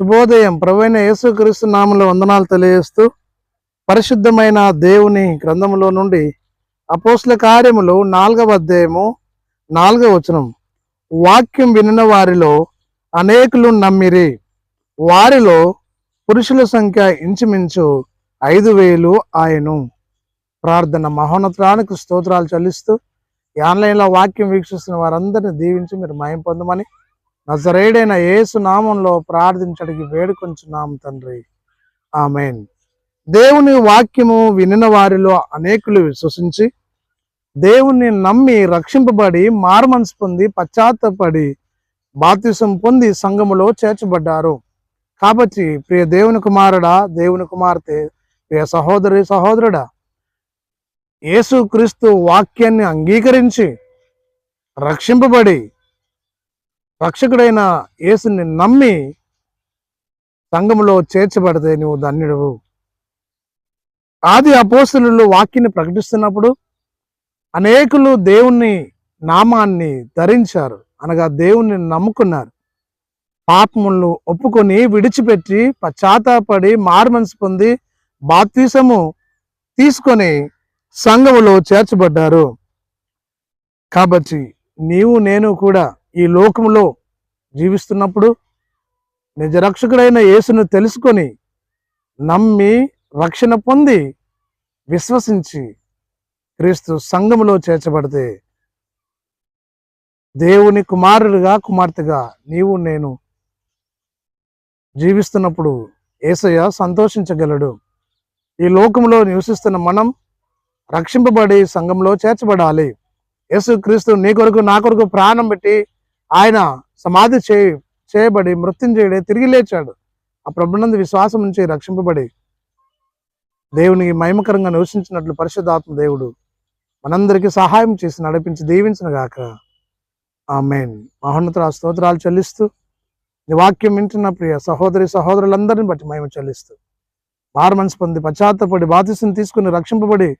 శుభోదయం. ప్రవీణ యేసుక్రీస్తు నామంలో వందనాలు తెలియజేస్తూ పరిశుద్ధమైన దేవుని గ్రంథములో నుండి అపోస్ల కార్యములు నాలుగవ అధ్యాయము నాలుగవ వచనం. వాక్యం వినిన వారిలో అనేకులు నమ్మిరి. వారిలో పురుషుల సంఖ్య ఇంచుమించు ఐదు వేలు ఆయను. ప్రార్థన మహోన్నతానికి స్తోత్రాలు చెల్లిస్తూ ఈ ఆన్లైన్లో వాక్యం వీక్షిస్తున్న వారందరిని దీవించి మీరు మయం పొందమని నజరేడైన యేసు నామంలో ప్రార్థించడానికి వేడుకొంచున్నాం తండ్రి. ఆమెన్. దేవుని వాక్యము వినిన వారిలో అనేకులు విశ్వసించి దేవుణ్ణి నమ్మి రక్షింపబడి మార్మన్స్ పొంది పశ్చాత్తపడి బాప్తిసం పొంది సంఘములో చేర్చబడ్డారు. కాబట్టి ప్రియ దేవుని కుమారుడా దేవుని కుమార్తె ప్రియ సహోదరి సహోదరుడా యేసుక్రీస్తు వాక్యాన్ని అంగీకరించి రక్షింపబడి రక్షకుడైన యేసుని నమ్మి సంఘములో చేర్చబడితే నువ్వు ధన్యుడు ఆది అపోస్తులు వాక్యాన్ని ప్రకటిస్తున్నప్పుడు అనేకులు దేవుణ్ణి నామాన్ని ధరించారు. అనగా దేవుణ్ణి నమ్ముకున్నారు. పాపములను ఒప్పుకొని విడిచిపెట్టి పశ్చాత్తాపడి మారుమనసు పొంది బాప్తీసము తీసుకొని సంఘములో చేర్చబడ్డారు. కాబట్టి నీవు నేను కూడా ఈ లోకములో జీవిస్తున్నప్పుడు నిజరక్షకుడైన యేసును తెలుసుకొని నమ్మి రక్షణ పొంది విశ్వసించి క్రీస్తు సంఘములో చేర్చబడితే దేవుని కుమారుడిగా కుమార్తెగా నీవు నేను జీవిస్తున్నప్పుడు ఏసయ్య సంతోషించగలడు. ఈ లోకంలో నివసిస్తున్న మనం రక్షింపబడి సంఘంలో చేర్చబడాలి. యేసు క్రీస్తు నీ కొరకు నా కొరకు ప్రాణం పెట్టి ఆయన సమాధి చే చేయబడి మృత్యుంజయుడే తిరిగి లేచాడు. ఆ ప్రభునందు విశ్వాసం నుంచి రక్షింపబడి దేవునికి మహిమకరంగా నివసించినట్లు పరిశుద్ధాత్మ దేవుడు మనందరికీ సహాయం చేసి నడిపించి దీవించిన గాక. ఆమెన్. మహోన్నత స్తోత్రాలు చెల్లిస్తూ నీ వాక్యం వింటున్న ప్రియ సహోదరి సహోదరులందరిని బట్టి మహిమ చెల్లిస్తూ మారుమనసు పొంది పశ్చాత్తపడి బాధ్యతను తీసుకుని రక్షింపబడి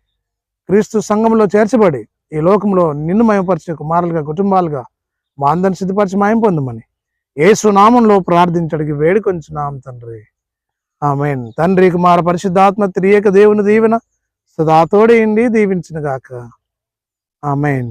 క్రీస్తు సంఘంలో చేర్చబడి ఈ లోకంలో నిన్ను మయపరిచే కుమారులుగా కుటుంబాలుగా మా అందరిని సిద్ధపరిచి మాయం పొందమని. ఏసునామంలో ప్రార్థించడానికి వేడుకొంచున్నాం తండ్రి. ఆమెన్. తండ్రి కుమార పరిశుద్ధాత్మ త్రియక దేవుని దీవెన సదాతోడేయండి దీవించిన గాక ఆమెన్.